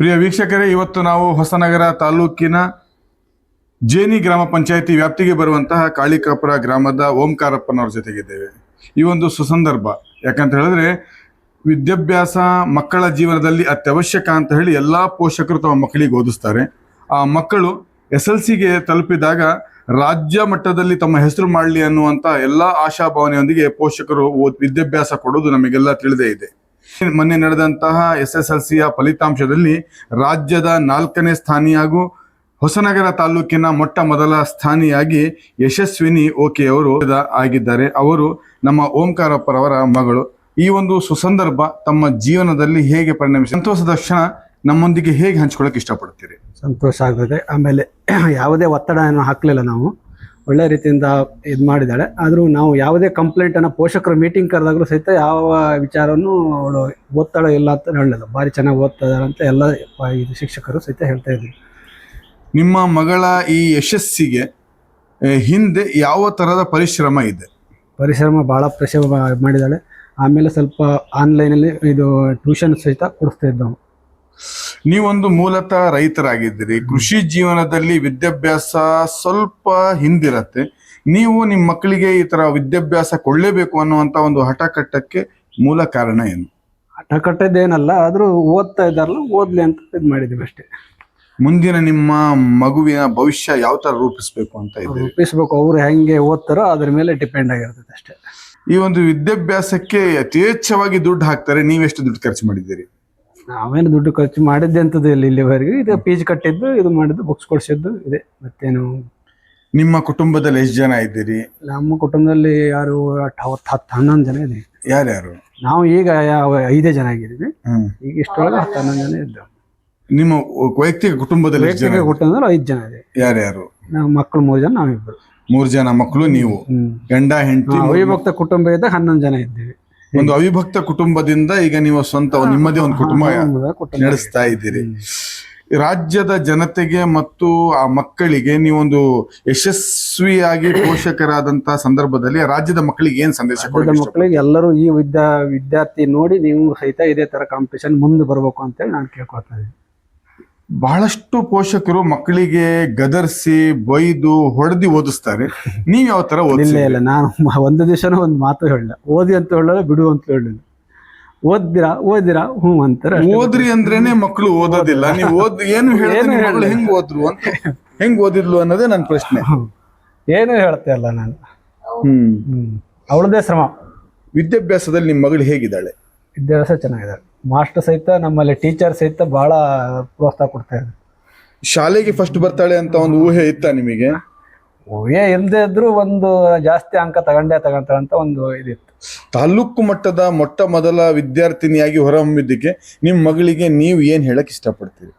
ಪ್ರಿಯ ವೀಕ್ಷಕರೇ, ಇವತ್ತು ನಾವು ಹೊಸನಗರ ತಾಲೂಕಿನ ಜೇನಿ ಗ್ರಾಮ ಪಂಚಾಯಿತಿ ವ್ಯಾಪ್ತಿಗೆ ಬರುವಂತಹ ಕಾಳಿಕಾಪುರ ಗ್ರಾಮದ ಓಂಕಾರಪ್ಪನವ್ರ ಜೊತೆಗಿದ್ದೇವೆ. ಈ ಒಂದು ಸುಸಂದರ್ಭ, ಯಾಕಂತ ಹೇಳಿದ್ರೆ ವಿದ್ಯಾಭ್ಯಾಸ ಮಕ್ಕಳ ಜೀವನದಲ್ಲಿ ಅತ್ಯವಶ್ಯಕ ಅಂತ ಹೇಳಿ ಎಲ್ಲಾ ಪೋಷಕರು ತಮ್ಮ ಮಕ್ಕಳಿಗೆ ಓದಿಸ್ತಾರೆ. ಆ ಮಕ್ಕಳು ಎಸ್ ಎಲ್ ಸಿಗೆ ತಲುಪಿದಾಗ ರಾಜ್ಯ ಮಟ್ಟದಲ್ಲಿ ತಮ್ಮ ಹೆಸರು ಮಾಡಲಿ ಅನ್ನುವಂತ ಎಲ್ಲಾ ಆಶಾಭಾವನೆಯೊಂದಿಗೆ ಪೋಷಕರು ವಿದ್ಯಾಭ್ಯಾಸ ಕೊಡೋದು ನಮಗೆಲ್ಲ ತಿಳಿದೇ ಇದೆ. ಮೊನ್ನೆ ನಡೆದಂತಹ ಎಸ್ ಎಸ್ ಎಲ್ ಸಿಯ ಫಲಿತಾಂಶದಲ್ಲಿ ರಾಜ್ಯದ ನಾಲ್ಕನೇ ಸ್ಥಾನಿ ಹಾಗೂ ಹೊಸನಗರ ತಾಲೂಕಿನ ಮೊಟ್ಟ ಮೊದಲ ಸ್ಥಾನಿಯಾಗಿ ಯಶಸ್ವಿನಿ ಓಕೆ ಅವರು ಆಗಿದ್ದಾರೆ. ಅವರು ನಮ್ಮ ಓಂಕಾರಪ್ಪರವರ ಮಗಳು. ಈ ಒಂದು ಸುಸಂದರ್ಭ ತಮ್ಮ ಜೀವನದಲ್ಲಿ ಹೇಗೆ ಪರಿಣಮಿಸಿ ಸಂತೋಷದ ಕ್ಷಣ ನಮ್ಮೊಂದಿಗೆ ಹೇಗೆ ಹಂಚ್ಕೊಳ್ಳೋಕೆ ಇಷ್ಟಪಡ್ತೀರಿ? ಸಂತೋಷ ಆಗ್ತದೆ ಆಮೇಲೆ ಯಾವುದೇ ಒತ್ತಡ ಏನು ಹಾಕಲಿಲ್ಲ ನಾವು. ಒಳ್ಳೆ ರೀತಿಯಿಂದ ಇದು ಮಾಡಿದ್ದಾಳೆ. ಆದರೂ ನಾವು ಯಾವುದೇ ಕಂಪ್ಲೇಂಟನ್ನು ಪೋಷಕರು ಮೀಟಿಂಗ್ ಕರೆದಾಗಲೂ ಸಹಿತ ಯಾವ ವಿಚಾರವೂ ಅವಳು ಓದ್ತಾಳೋ ಇಲ್ಲ ಅಂತ ಹೇಳಲಿಲ್ಲ. ಭಾರಿ ಚೆನ್ನಾಗಿ ಓದ್ತಾ ಅಂತ ಎಲ್ಲ ಇದು ಶಿಕ್ಷಕರು ಸಹಿತ ಹೇಳ್ತಾ ಇದ್ರು. ನಿಮ್ಮ ಮಗಳ ಈ ಯಶಸ್ಸಿಗೆ ಹಿಂದೆ ಯಾವ ಥರದ ಪರಿಶ್ರಮ ಇದೆ? ಪರಿಶ್ರಮ ಭಾಳ ಪರಿಶ್ರಮ ಮಾಡಿದ್ದಾಳೆ. ಆಮೇಲೆ ಸ್ವಲ್ಪ ಆನ್ಲೈನಲ್ಲಿ ಇದು ಟ್ಯೂಷನ್ ಸಹಿತ ಕೊಡಿಸ್ತಾ ಇದ್ದವು ನೀವೊಂದು ಮೂಲತಃ ರೈತರಾಗಿದ್ದೀರಿ. ಕೃಷಿ ಜೀವನದಲ್ಲಿ ವಿದ್ಯಾಭ್ಯಾಸ ಸ್ವಲ್ಪ ಹಿಂದಿರತ್ತೆ. ನೀವು ನಿಮ್ಮ ಮಕ್ಕಳಿಗೆ ಈ ತರ ವಿದ್ಯಾಭ್ಯಾಸ ಕೊಡಲೇಬೇಕು ಅನ್ನುವಂತ ಒಂದು ಹಠ ಕಟ್ಟಕ್ಕೆ ಮೂಲ ಕಾರಣ ಏನು? ಹಠ ಕಟ್ಟದೇನಲ್ಲ ಆದರೂ ಓದ್ತಾ ಇದ್ದಾರಲ್ಲ ಓದ್ಲಿ ಅಂತ ಇದು ಮಾಡಿದೀವಿ ಅಷ್ಟೇ. ಮುಂದಿನ ನಿಮ್ಮ ಮಗುವಿನ ಭವಿಷ್ಯ ಯಾವ ತರ ರೂಪಿಸ್ಬೇಕು ಅಂತ ಇದೆ? ರೂಪಿಸ್ಬೇಕು ಅವ್ರು ಹೆಂಗೆ ಓದ್ತಾರೋ ಅದ್ರ ಮೇಲೆ ಡಿಪೆಂಡ್ ಆಗಿರ್ತದೆ ಅಷ್ಟೇ. ಈ ಒಂದು ವಿದ್ಯಾಭ್ಯಾಸಕ್ಕೆ ಯಥೇಚ್ಛವಾಗಿ ದುಡ್ಡು ಹಾಕ್ತಾರೆ ನೀವೆಷ್ಟು ದುಡ್ಡು ಖರ್ಚು ಮಾಡಿದ್ದೀರಿ? ನಾವೇನು ದುಡ್ಡು ಖರ್ಚು ಮಾಡಿದ್ದೆ ಅಂತದ್ದು ಇಲ್ಲಿ ಇಲ್ಲಿವರೆಗೆ. ಇದು ಪೀಜ್ ಕಟ್ಟಿದ್ದು ಇದು ಮಾಡಿದ್ದು ಬುಕ್ಸ್ ಕೊಡಿಸಿದ್ದು ಇದೆ. ಮತ್ತೇನು? ನಿಮ್ಮ ಕುಟುಂಬದಲ್ಲಿ ಎಷ್ಟು ಜನ ಇದ್ದೀರಿ? ನಮ್ಮ ಕುಟುಂಬದಲ್ಲಿ ಯಾರು ಅವತ್ತು ಹತ್ತು ಹನ್ನೊಂದು ಜನ ಇದೆ ಯಾರ್ಯಾರು? ನಾವು ಈಗ ಯಾವ ಐದೇ ಜನ ಆಗಿದ್ದೀವಿ. ಈಗ ಇಷ್ಟೊಳಗೆ ಹತ್ತು ಹನ್ನೊಂದು ಜನ ಇದ್ದೇವೆ ನಿಮ್ಮ ವೈಯಕ್ತಿಕ ಕುಟುಂಬದಲ್ಲಿ ಎಷ್ಟು ಜನ ವೈಯಕ್ತಿಕ ಕುಟುಂಬದಲ್ಲಿ ಐದು ಜನ ಇದೆ ಯಾರ್ಯಾರು? ನಾವು ಮಕ್ಕಳು ಮೂರು ಜನ ನಾವಿಬ್ಬರು. ಮೂರು ಜನ ಮಕ್ಕಳು ನೀವು. ಗಂಡ ಹೆಂಡತಿ ಅವಿಭಕ್ತ ಕುಟುಂಬ ಇದ್ದಾಗ ಹನ್ನೊಂದು ಜನ ಇದ್ದೀವಿ. ಒಂದು ಅವಿಭಕ್ತ ಕುಟುಂಬದಿಂದ ಈಗ ನೀವು ಸ್ವಂತ ನಿಮ್ಮದೇ ಒಂದು ಕುಟುಂಬ ನಡೆಸ್ತಾ ಇದ್ದೀರಿ. ರಾಜ್ಯದ ಜನತೆಗೆ ಮತ್ತು ಆ ಮಕ್ಕಳಿಗೆ ನೀವೊಂದು ಯಶಸ್ವಿಯಾಗಿ ಪೋಷಕರಾದಂತಹ ಸಂದರ್ಭದಲ್ಲಿ ರಾಜ್ಯದ ಮಕ್ಕಳಿಗೆ ಏನ್ ಸಂದೇಶ ಮಕ್ಕಳಿಗೆ ಎಲ್ಲರೂ ಈ ವಿದ್ಯಾ ವಿದ್ಯಾರ್ಥಿ ನೋಡಿ ನೀವು ಸಹಿತ ಇದೇ ತರ ಕಾಂಪಿಟೇಷನ್ ಮುಂದೆ ಬರ್ಬೇಕು ಅಂತೇಳಿ ನಾನು ಕೇಳ್ಕೊತಾ ಇದ್ದೀನಿ. ಬಹಳಷ್ಟು ಪೋಷಕರು ಮಕ್ಕಳಿಗೆ ಗದರ್ಸಿ ಬೈದು ಹೊಡೆದಿ ಓದಿಸ್ತಾರೆ. ನೀವ್ ಯಾವ ತರ ಇಲ್ಲ ಇಲ್ಲ ನಾನು ಒಂದು ದಿವಸನೂ ಒಂದು ಮಾತು ಹೇಳಲ್ಲ. ಓದಿ ಅಂತ ಹೇಳಲ್ಲ ಬಿಡು ಅಂತ ಹೇಳಿಲ್ಲ. ಓದ್ದಿರಾ ಓದಿರಾ ಹ್ಞೂ ಅಂತಾರೆ. ಓದ್ರಿ ಅಂದ್ರೇನೆ ಮಕ್ಕಳು ಓದೋದಿಲ್ಲ. ನೀವು ಓದ್ ಏನು ಹೇಳಿದ್ರೆ ಹೆಂಗ್ ಓದ್ರು ಅಂತ? ಹೆಂಗ್ ಓದಿದ್ಲು ಅನ್ನೋದೇ ನನ್ನ ಪ್ರಶ್ನೆ. ಏನು ಹೇಳ್ತಾ ಇಲ್ಲ ನಾನು. ಹ್ಮ್. ಹ್ಮ್. ಅವಳದೇ ಶ್ರಮ. ವಿದ್ಯಾಭ್ಯಾಸದಲ್ಲಿ ನಿಮ್ಮ ಮಗಳು ಹೇಗಿದ್ದಾಳೆ? ವಿದ್ಯಾಭ್ಯಾಸ ಚೆನ್ನಾಗಿದ್ದಾರೆ ಮಾಸ್ಟರ್ ಸಹಿತ ನಮ್ಮಲ್ಲಿ ಟೀಚರ್ ಸಹಿತ ಬಹಳ ಪ್ರೋತ್ಸಾಹ ಕೊಡ್ತಾ ಇದ್ದಾರೆ. ಶಾಲೆಗೆ ಫಸ್ಟ್ ಬರ್ತಾಳೆ ಅಂತ ಒಂದು ಊಹೆ ಇತ್ತ ನಿಮಗೆ? ಊಹೆ ಇಲ್ಲದೆ ಇದ್ರು ಒಂದು ಜಾಸ್ತಿ ಅಂಕ ತಗೊಂಡೇ ತಗೊಂತಾಳೆ ಅಂತ ಒಂದು ಇದಿತ್ತು ತಾಲೂಕು ಮಟ್ಟದ ಮೊಟ್ಟ ಮೊದಲ ವಿದ್ಯಾರ್ಥಿನಿಯಾಗಿ ಹೊರಹೊಮ್ಮಿದ್ದಕ್ಕೆ ನಿಮ್ಮ ಮಗಳಿಗೆ ನೀವು ಏನು ಹೇಳಕ್ ಇಷ್ಟಪಡ್ತೀರಿ?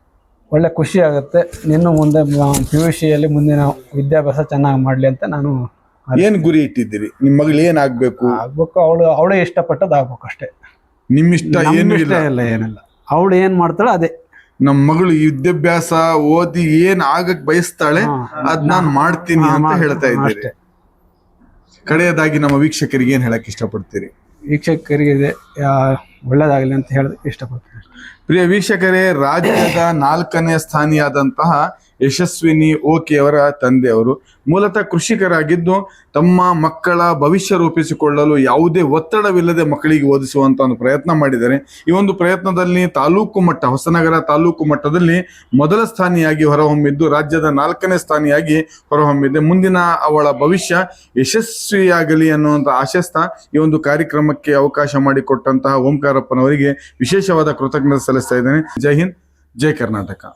ಒಳ್ಳೆ ಖುಷಿ ಆಗುತ್ತೆ. ನಿನ್ನೂ ಮುಂದೆ ಪಿ ಯು ಸಿಯಲ್ಲಿ ಮುಂದಿನ ವಿದ್ಯಾಭ್ಯಾಸ ಚೆನ್ನಾಗಿ ಮಾಡಲಿ ಅಂತ ನಾನು ಏನು ಗುರಿ ಇಟ್ಟಿದ್ದೀರಿ? ನಿಮ್ಮ ಮಗಳು ಏನ್ ಆಗಬೇಕು? ಆಗ್ಬೇಕು ಅವಳು ಅವಳೇ ಇಷ್ಟಪಟ್ಟದ್ದು ಆಗ್ಬೇಕು ಅಷ್ಟೇ. ನಿಮ್ಮಿಷ್ಟ ಏನು ಇಲ್ಲ. ಏನಿಲ್ಲ. ಅವಳು ಏನ್ ಮಾಡ್ತಾಳೆ ಅದೇ. ನಮ್ಮ ಮಗಳು ವಿದ್ಯಾಭ್ಯಾಸ ಓದಿ ಏನ್ ಆಗಕ್ ಬಯಸ್ತಾಳೆ. ಅದ್ ನಾನ್ ಮಾಡ್ತೀನಿ ಅಂತ ಹೇಳ್ತಾ ಇದ್ದೀರಿ. ಕಡೆಯದಾಗಿ ನಮ್ಮ ವೀಕ್ಷಕರಿಗೆ ಏನ್ ಹೇಳಕ್ ಇಷ್ಟಪಡ್ತೀರಿ? ವೀಕ್ಷಕರಿಗೆ ಒಳ್ಳೇದಾಗಲಿ ಅಂತ ಹೇಳಿ ಇಷ್ಟಪಡ್ತೀನಿ ಪ್ರಿಯ ವೀಕ್ಷಕರೇ, ರಾಜ್ಯದ ನಾಲ್ಕನೇ ಸ್ಥಾನಿಯಾದಂತಹ ಯಶಸ್ವಿನಿ ಓಕೆ ಅವರ ತಂದೆಯವರು ಮೂಲತಃ ಕೃಷಿಕರಾಗಿದ್ದು ತಮ್ಮ ಮಕ್ಕಳ ಭವಿಷ್ಯ ರೂಪಿಸಿಕೊಳ್ಳಲು ಯಾವುದೇ ಒತ್ತಡವಿಲ್ಲದೆ ಮಕ್ಕಳಿಗೆ ಓದಿಸುವಂತ ಒಂದು ಪ್ರಯತ್ನ ಮಾಡಿದ್ದಾರೆ. ಈ ಒಂದು ಪ್ರಯತ್ನದಲ್ಲಿ ತಾಲೂಕು ಮಟ್ಟ, ಹೊಸನಗರ ತಾಲೂಕು ಮಟ್ಟದಲ್ಲಿ ಮೊದಲ ಸ್ಥಾನಿಯಾಗಿ ಹೊರಹೊಮ್ಮಿದ್ದು, ರಾಜ್ಯದ ನಾಲ್ಕನೇ ಸ್ಥಾನಿಯಾಗಿ ಹೊರಹೊಮ್ಮಿದೆ. ಮುಂದಿನ ಅವಳ ಭವಿಷ್ಯ ಯಶಸ್ವಿಯಾಗಲಿ ಅನ್ನುವಂಥ ಆಶಸ್ತ ಈ ಒಂದು ಕಾರ್ಯಕ್ರಮಕ್ಕೆ ಅವಕಾಶ ಮಾಡಿಕೊಟ್ಟಂತಹ ಓಂಕಾರಪ್ಪನವರಿಗೆ ವಿಶೇಷವಾದ ಕೃತಜ್ಞತೆ ಸಲ್ಲಿಸ್ತಾ ಇದ್ದೇನೆ ಜೈ ಹಿಂದ್ ಜೈ ಕರ್ನಾಟಕ